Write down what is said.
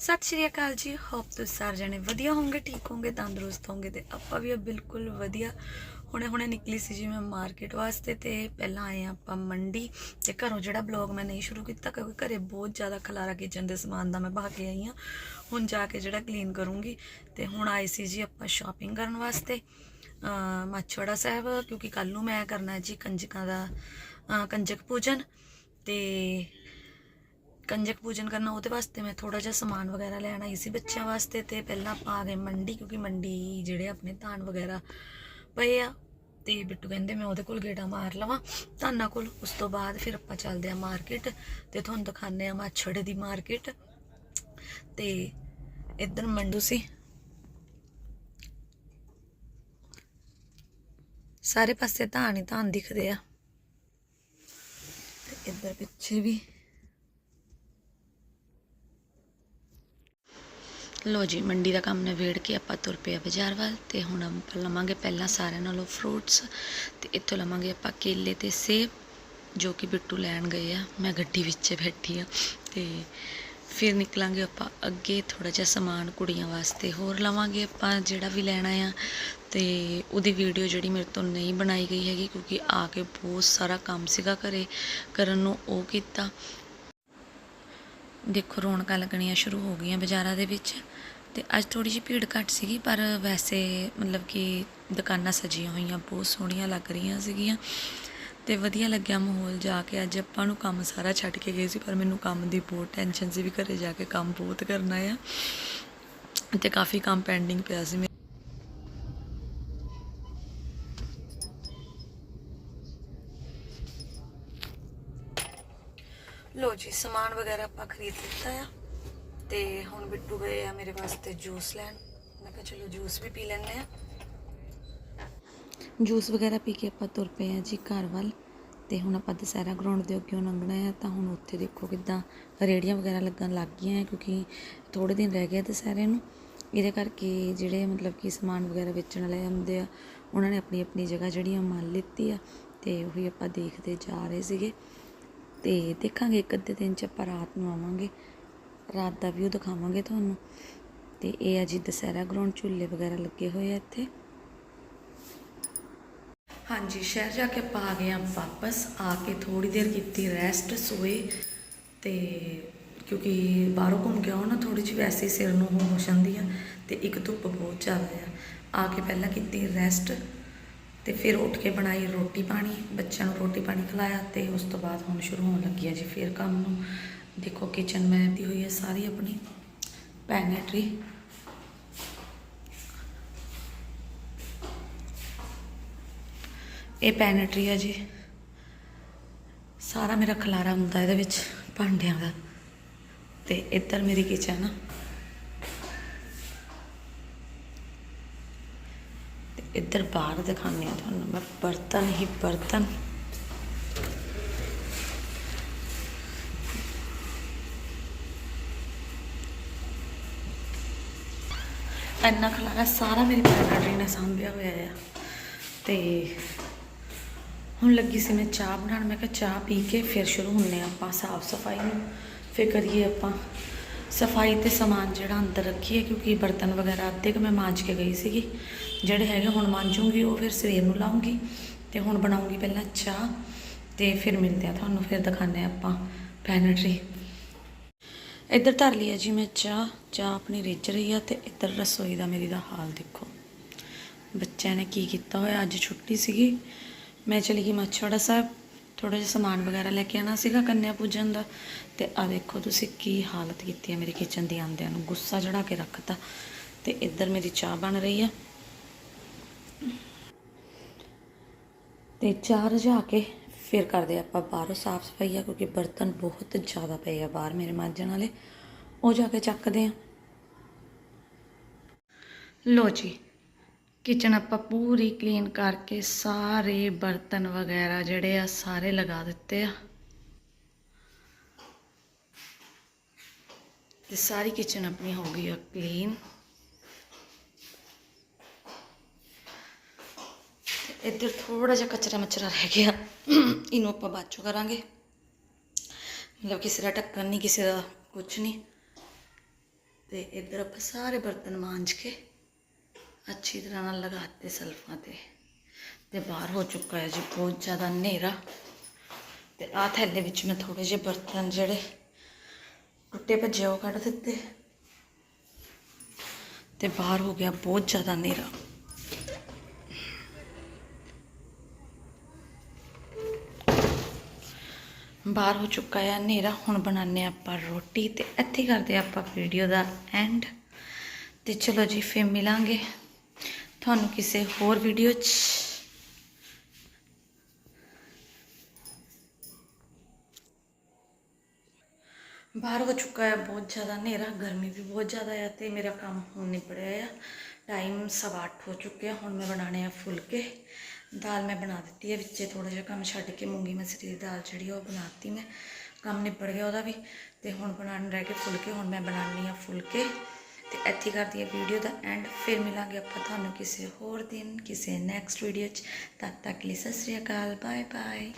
ਸਤਿ ਸ਼੍ਰੀ ਅਕਾਲ ਜੀ ਹੋਪ ਤੁਸੀਂ ਸਾਰੇ ਜਣੇ ਵਧੀਆ ਹੋਵੋਗੇ, ਠੀਕ ਹੋਵੋਗੇ, ਤੰਦਰੁਸਤ ਹੋਵੋਗੇ ਤੇ ਆਪਾਂ ਵੀ ਬਿਲਕੁਲ ਵਧੀਆ ਹੁਣੇ ਹੁਣੇ ਨਿਕਲੀ ਸੀ ਜੀ ਮੈਂ ਮਾਰਕੀਟ ਵਾਸਤੇ ਤੇ ਪਹਿਲਾਂ ਆਏ ਹਾਂ ਆਪਾਂ ਮੰਡੀ ਤੇ ਘਰੋਂ ਜਿਹੜਾ ਬਲੌਗ ਮੈਂ ਨਹੀਂ ਸ਼ੁਰੂ ਕੀਤਾ ਕਿਉਂਕਿ ਘਰੇ ਬਹੁਤ ਜ਼ਿਆਦਾ ਖਲਾਰਾ ਕਿਚਨ ਦੇ ਸਮਾਨ ਦਾ ਮੈਂ ਬਹਾ ਕੇ ਆਈ ਹਾਂ। ਹੁਣ ਜਾ ਕੇ ਜਿਹੜਾ ਕਲੀਨ ਕਰੂੰਗੀ ਤੇ ਹੁਣ ਆਏ ਸੀ ਜੀ ਆਪਾਂ ਸ਼ਾਪਿੰਗ ਕਰਨ ਵਾਸਤੇ, ਅਹ, ਮਾਛੋੜਾ ਸਾਹਿਬ, ਕਿਉਂਕਿ ਕੱਲ ਨੂੰ ਮੈਂ ਕਰਨਾ ਜੀ ਕੰਜਕਾਂ ਦਾ ਕੰਜਕ ਪੂਜਨ ਤੇ ਕੰਜਕ ਪੂਜਨ ਕਰਨਾ ਉਹਦੇ ਵਾਸਤੇ ਮੈਂ ਥੋੜਾ ਜਿਹਾ ਸਮਾਨ ਵਗੈਰਾ ਲੈਣ ਆਈ ਸੀ ਬੱਚਿਆਂ ਵਾਸਤੇ ਤੇ ਪਹਿਲਾਂ ਆਪਾਂ ਆ ਗਏ ਮੰਡੀ, ਕਿਉਂਕਿ ਮੰਡੀ ਜਿਹੜੇ ਆਪਣੇ ਧਾਨ ਵਗੈਰਾ ਪਏ ਆ ਤੇ ਬਿੱਟੂ ਕਹਿੰਦੇ ਮੈਂ ਉਹਦੇ ਕੋਲ ਗੇੜਾ ਮਾਰ ਲਵਾਂ। ਧਾਨਾਂ ਕੋਲ। ਉਸ ਤੋਂ ਬਾਅਦ ਫਿਰ ਆਪਾਂ ਚੱਲਦੇ ਆ ਮਾਰਕੀਟ ਤੇ ਤੁਹਾਨੂੰ ਦਿਖਾਉਂਦੇ ਆ ਮਾਛੜੇ ਦੀ ਮਾਰਕੀਟ। ਤੇ ਇੱਧਰ ਮੰਡੂ ਸੀ। ਸਾਰੇ ਪਾਸੇ ਧਾਨ ਹੀ ਧਾਨ ਦਿਖਦੇ ਆ। ਤੇ ਇੱਧਰ ਪਿੱਛੇ ਵੀ ਲੋ ਜੀ, ਮੰਡੀ ਦਾ ਕੰਮ ਨਿਬੇੜ ਕੇ ਆਪਾਂ ਤੁਰ ਪਏ ਆ ਬਾਜ਼ਾਰ ਵੱਲ ਤੇ ਹੁਣ ਆਪਾਂ ਲਵਾਂਗੇ ਪਹਿਲਾਂ ਸਾਰਿਆਂ ਨਾਲੋਂ ਫਰੂਟਸ ਤੇ ਇੱਥੋਂ ਲਵਾਂਗੇ ਆਪਾਂ ਕੇਲੇ ਤੇ ਸੇਬ, ਜੋ ਕਿ ਬਿੱਟੂ ਲੈਣ ਗਏ ਆ। ਮੈਂ ਗੱਡੀ ਵਿੱਚ ਬੈਠੀ ਆ ਤੇ ਫਿਰ ਨਿਕਲਾਂਗੇ ਆਪਾਂ ਅੱਗੇ ਥੋੜਾ ਜਿਹਾ ਸਮਾਨ ਕੁੜੀਆਂ ਵਾਸਤੇ ਹੋਰ ਲਵਾਂਗੇ ਆਪਾਂ ਜਿਹੜਾ ਵੀ ਲੈਣਾ ਆ। ਤੇ ਉਹਦੀ ਵੀਡੀਓ ਜਿਹੜੀ ਮੇਰੇ ਤੋਂ ਨਹੀਂ ਬਣਾਈ ਗਈ ਹੈਗੀ ਕਿਉਂਕਿ ਆ ਕੇ ਬਹੁਤ ਸਾਰਾ ਕੰਮ ਸੀਗਾ ਘਰੇ ਕਰਨ ਨੂੰ ਉਹ ਕੀਤਾ। ਦੇਖੋ ਰੌਣਕਾਂ ਲੱਗਣੀਆਂ ਸ਼ੁਰੂ ਹੋ ਗਈਆਂ ਬਾਜ਼ਾਰਾਂ ਦੇ ਵਿੱਚ ਤੇ ਅੱਜ ਥੋੜੀ ਜਿਹੀ ਭੀੜ ਘੱਟ ਸੀਗੀ, ਪਰ ਵੈਸੇ ਮਤਲਬ ਕਿ ਦੁਕਾਨਾਂ ਸਜੀਆਂ ਹੋਈਆਂ, ਬਹੁਤ ਸੋਹਣੀਆਂ ਲੱਗ ਰਹੀਆਂ ਸੀਗੀਆਂ ਤੇ ਵਧੀਆ ਲੱਗਿਆ ਮਾਹੌਲ ਜਾ ਕੇ। ਅੱਜ ਆਪਾਂ ਨੂੰ ਕੰਮ ਸਾਰਾ ਛੱਡ ਕੇ ਗਏ ਸੀ, ਪਰ ਮੈਨੂੰ ਕੰਮ ਦੀ ਬਹੁਤ ਟੈਨਸ਼ਨ ਸੀ ਵੀ ਘਰੇ ਜਾ ਕੇ ਕੰਮ ਬਹੁਤ ਕਰਨਾ ਆ ਤੇ ਕਾਫੀ ਕੰਮ ਪੈਂਡਿੰਗ ਪਿਆ ਸੀ ਮੇਰਾ। ਲੋ ਜੀ, ਸਮਾਨ ਵਗੈਰਾ ਆਪਾਂ ਖਰੀਦ ਲਿੱਤਾ ਆ। ਤੇ ਹੁਣ ਬਿੱਟੂ ਗਏ ਆ ਮੇਰੇ ਵਾਸਤੇ ਜੂਸ ਲੈਣ। ਮੈਂ ਕਿਹਾ ਚਲੋ ਜੂਸ ਵੀ ਪੀ ਲੈਂਦੇ ਆ। ਜੂਸ ਵਗੈਰਾ ਪੀ ਕੇ ਆਪਾਂ ਤੁਰ ਪਏ ਆ ਜੀ ਘਰ ਵੱਲ। ਤੇ ਹੁਣ ਆਪਾਂ ਦੁਸਹਿਰਾ ਗਰਾਊਂਡ ਦੇ ਅੱਗੇ ਲੰਘਣਾ ਆ, ਤਾਂ ਹੁਣ ਉੱਥੇ ਦੇਖੋ ਕਿਦਾਂ ਰੇੜੀਆਂ ਵਗੈਰਾ ਲੱਗਣ ਲੱਗ ਗਈਆਂ ਕਿਉਂਕਿ ਥੋੜੇ ਦਿਨ ਰਹਿ ਗਏ ਆ ਦੁਸਹਿਰੇ ਨੂੰ। ਇਹਦੇ ਕਰਕੇ ਜਿਹੜੇ ਮਤਲਬ ਕਿ ਸਮਾਨ ਵਗੈਰਾ ਵੇਚਣ ਵਾਲੇ ਹੁੰਦੇ ਆ, ਉਹਨਾਂ ਨੇ ਆਪਣੀ ਆਪਣੀ ਜਗ੍ਹਾ ਜਿਹੜੀ ਆ ਮੰਨ ਲਿੱਤੀ ਆ, ਤੇ ਉਹੀ ਆਪਾਂ ਦੇਖਦੇ ਜਾ ਰਹੇ ਸੀਗੇ। ਤੇ ਦੇਖਾਂਗੇ ਇੱਕ ਅੱਧੇ ਦਿਨ ਚ ਆਪਾਂ ਰਾਤ ਨੂੰ ਆਵਾਂਗੇ। ਰਾਤ ਦਾ ਵਿਊ ਦਿਖਾਵਾਂਗੇ ਤੁਹਾਨੂੰ। ਤੇ ਇਹ ਆ ਜੀ ਦੁਸਹਿਰਾ ਗਰਾਊਂਡ ਝੂਲੇ ਵਗੈਰਾ ਲੱਗੇ ਹੋਏ ਆ ਇੱਥੇ। ਹਾਂਜੀ, ਸ਼ਹਿਰ ਜਾ ਕੇ ਆਪਾਂ ਆ ਗਏ ਆ ਵਾਪਸ। ਆ ਕੇ ਥੋੜੀ ਦੇਰ ਕੀਤੀ ਰੈਸਟ ਸੋਏ। ਤੇ ਕਿਉਂਕਿ ਬਾਹਰੋਂ ਘੁੰਮ ਕੇ ਆਓ ਨਾ ਥੋੜੀ ਜਿਹੀ ਵੈਸੇ ਸਿਰ ਨੂੰ ਹੋ ਹੋ ਜਾਂਦੀ ਆ ਤੇ ਇੱਕ ਧੁੱਪ ਬਹੁਤ ਜ਼ਿਆਦਾ ਆ। ਆ ਕੇ ਪਹਿਲਾਂ ਕੀਤੀ ਰੈਸਟ ਤੇ ਫਿਰ ਉੱਠ ਕੇ ਬਣਾਈ ਰੋਟੀ ਪਾਣੀ। ਬੱਚਿਆਂ ਤੇ ਉਸ ਤੋਂ ਬਾਅਦ ਹੁਣ ਸ਼ੁਰੂ ਹੋਣ ਲੱਗੀ ਆ ਜੀ, ਫਿਰ ਕੰਮ ਨੂੰ। ਦੇਖੋ ਕਿਚਨ ਮੈਂ ਦੀ ਹੋਈ ਹੈ ਸਾਰੀ ਆਪਣੀ। ਪੈਨੇਟਰੀ ਇਹ ਪੈਨੇਟਰੀ ਆ ਜੀ। ਸਾਰਾ ਮੇਰਾ ਖਲਾਰਾ ਹੁੰਦਾ ਇਹਦੇ ਵਿੱਚ, ਭਾਂਡਿਆਂ ਦਾ। ਤੇ ਇੱਧਰ ਮੇਰੀ ਕਿਚਨ ਆ। ਤੇ ਇੱਧਰ ਬਾਹਰ ਦਿਖਾਉਂਦੇ ਆ ਤੁਹਾਨੂੰ, ਮੈਂ ਬਰਤਨ ਹੀ ਬਰਤਨ। ਇੰਨਾ ਖਲਾਰਾ ਸਾਰਾ ਮੇਰੀ ਪੈਨਟਰੀ ਨੇ ਸਾਂਭਿਆ ਹੋਇਆ ਆ। ਤੇ ਹੁਣ ਲੱਗੀ ਸੀ ਮੈਂ ਚਾਹ ਬਣਾਉਣ, ਮੈਂ ਕਿਹਾ ਚਾਹ ਪੀ ਕੇ ਫਿਰ ਸ਼ੁਰੂ ਹੁੰਨੇ ਆ ਆਪਾਂ ਸਾਫ਼ ਸਫ਼ਾਈ ਨੂੰ। ਫਿਰ ਕਰੀਏ ਆਪਾਂ ਸਫ਼ਾਈ ਤੇ ਸਮਾਨ ਜਿਹੜਾ ਅੰਦਰ ਰੱਖੀਏ, ਕਿਉਂਕਿ ਬਰਤਨ ਵਗੈਰਾ ਅੱਧੇ ਕੁ ਮੈਂ ਮਾਂਜ ਕੇ ਗਈ ਸੀਗੀ। ਜਿਹੜੇ ਹੈਗੇ ਹੁਣ ਮਾਂਜੂਗੀ, ਉਹ ਫਿਰ ਸਵੇਰ ਨੂੰ ਲਾਉਂਗੀ ਤੇ ਹੁਣ ਬਣਾਉਂਗੀ ਪਹਿਲਾਂ ਚਾਹ ਤੇ ਫਿਰ ਮਿਲਦੇ ਆ ਤੁਹਾਨੂੰ, ਫਿਰ ਦਿਖਾਉਂਦੇ ਆ ਆਪਾਂ ਪੈਨਟਰੀ। ਇੱਧਰ ਧਰ ਲਿਆ ਜੀ ਮੈਂ ਚਾਹ ਚਾਹ ਆਪਣੀ ਰਿੱਝ ਰਹੀ ਆ ਤੇ ਇੱਧਰ ਰਸੋਈ ਦਾ ਮੇਰੀ ਦਾ ਹਾਲ ਦੇਖੋ। ਬੱਚਿਆਂ ਨੇ ਕੀ ਕੀਤਾ ਹੋਇਆ? ਅੱਜ ਛੁੱਟੀ ਸੀਗੀ। ਮੈਂ ਚਲੀ ਗਈ ਮੱਛੜਾ ਸਾਹਿਬ। ਥੋੜਾ ਜਿਹਾ ਸਮਾਨ ਵਗੈਰਾ ਲੈ ਕੇ ਆਣਾ ਸੀਗਾ ਕੰਨਿਆ ਪੂਜਨ ਦਾ। ਤੇ ਆ ਦੇਖੋ ਤੁਸੀਂ ਕੀ ਹਾਲਤ ਕੀਤੀ ਹੈ ਮੇਰੀ ਕਿਚਨ ਦੀ ਆਂਦਿਆਂ ਨੂੰ। ਗੁੱਸਾ ਚੜਾ ਕੇ ਰੱਖਤਾ। ਤੇ ਇੱਧਰ ਮੇਰੀ ਚਾਹ ਬਣ ਰਹੀ ਆ। ਤੇ ਚਾਹ ਰਜਾ ਕੇ ਫਿਰ ਕਰਦੇ ਆਪਾਂ ਬਾਹਰੋਂ ਸਾਫ਼ ਸਫ਼ਾਈ ਆ, ਕਿਉਂਕਿ ਬਰਤਨ ਬਹੁਤ ਜ਼ਿਆਦਾ ਪਏ ਆ ਬਾਹਰ ਮੇਰੇ ਮਾਂਜਣ ਵਾਲੇ। ਉਹ ਜਾ ਕੇ ਚੱਕਦੇ ਆ ਲੋ ਜੀ ਕਿਚਨ ਆਪਾਂ ਪੂਰੀ ਕਲੀਨ ਕਰਕੇ ਸਾਰੇ ਬਰਤਨ ਵਗੈਰਾ ਜਿਹੜੇ ਆ, ਸਾਰੇ ਲਗਾ ਦਿੱਤੇ ਆ। ਤੇ ਸਾਰੀ ਕਿਚਨ ਆਪਣੀ ਹੋ ਗਈ ਆ ਕਲੀਨ ਇੱਧਰ ਥੋੜਾ ਜਿਹਾ ਕਚਰਾ ਮਚਰਾ ਰਹਿ ਗਿਆ। ਇਹਨੂੰ ਆਪਾਂ ਬਾਅਦ ਚੋਂ ਕਰਾਂਗੇ। ਮਤਲਬ ਕਿਸੇ ਦਾ ਢੱਕਣ ਨਹੀਂ ਕਿਸੇ ਦਾ ਕੁਝ ਨਹੀਂ ਤੇ ਇੱਧਰ ਆਪਾਂ ਸਾਰੇ ਬਰਤਨ ਮਾਂਜ ਕੇ ਅੱਛੀ ਤਰ੍ਹਾਂ ਨਾਲ ਲਗਾਤੇ ਸਲਫਾਂ ਤੇ। ਤੇ ਬਾਹਰ ਹੋ ਚੁੱਕਾ ਹੈ ਜੀ, ਬਹੁਤ ਜ਼ਿਆਦਾ ਹਨੇਰਾ। ਤੇ ਆਹ ਥੈਲੇ ਵਿੱਚ ਮੈਂ ਥੋੜੇ ਜਿਹੇ ਬਰਤਨ ਜਿਹੜੇ ਟੁੱਟੇ ਭੱਜੇ ਉਹ ਕੱਢ ਦਿੱਤੇ। ਤੇ ਬਾਹਰ ਹੋ ਗਿਆ ਬਹੁਤ ਜ਼ਿਆਦਾ ਹਨੇਰਾ। ਬਾਹਰ ਹੋ ਚੁੱਕਾ ਹੈ, ਹਨੇਰਾ ਹੁਣ ਬਣਾਉਂਦੇ ਹਾਂ ਆਪਾਂ ਰੋਟੀ ਤੇ ਇੱਥੇ ਕਰਦੇ ਹਾਂ ਆਪਾਂ ਵੀਡੀਓ ਦਾ ਐਂਡ ਤੇ ਚਲੋ ਜੀ, ਫੇਰ ਮਿਲਾਂਗੇ ਤੁਹਾਨੂੰ ਕਿਸੇ ਹੋਰ ਵੀਡੀਓ 'ਚ। ਬਾਹਰ ਹੋ ਚੁੱਕਾ ਹੈ, ਬਹੁਤ ਜ਼ਿਆਦਾ ਹਨੇਰਾ, ਗਰਮੀ ਵੀ ਬਹੁਤ ਜ਼ਿਆਦਾ ਹੈ ਤੇ ਮੇਰਾ ਕੰਮ ਹੁਣ ਨਿਬੜਿਆ ਆ। ਟਾਈਮ ਸਵਾ ਅੱਠ ਹੋ ਚੁੱਕਿਆ, ਹੁਣ ਮੈਂ ਬਣਾਉਣੇ ਆ ਫੁਲਕੇ। ਦਾਲ ਮੈਂ ਬਣਾ ਦਿੱਤੀ ਹੈ, ਵਿੱਚੇ ਥੋੜਾ ਜਿਹਾ ਕੰਮ ਛੱਡ ਕੇ ਮੂੰਗੀ ਮਸਰੀ ਦੀ ਦਾਲ ਜਿਹੜੀ ਆ ਉਹ ਬਣਾਤੀ ਮੈਂ। ਕੰਮ ਨਿਬੜ ਗਿਆ ਉਹਦਾ ਵੀ ਤੇ ਹੁਣ ਬਣਾਉਣ ਰਹਿ ਗਏ ਫੁਲਕੇ, ਹੁਣ ਮੈਂ ਬਣਾਉਣੀ ਆ ਫੁਲਕੇ। ਤੇ ਇੱਥੇ ਕਰਦੀ ਹੈ ਵੀਡੀਓ ਦਾ ਐਂਡ ਫਿਰ ਮਿਲਾਂਗੇ ਆਪਾਂ ਤੁਹਾਨੂੰ ਕਿਸੇ ਹੋਰ ਦਿਨ, ਕਿਸੇ ਨੈਕਸਟ ਵੀਡੀਓ 'ਚ। ਤਦ ਤੱਕ ਲਈ ਸਤਿ ਸ੍ਰੀ ਅਕਾਲ ਬਾਏ ਬਾਏ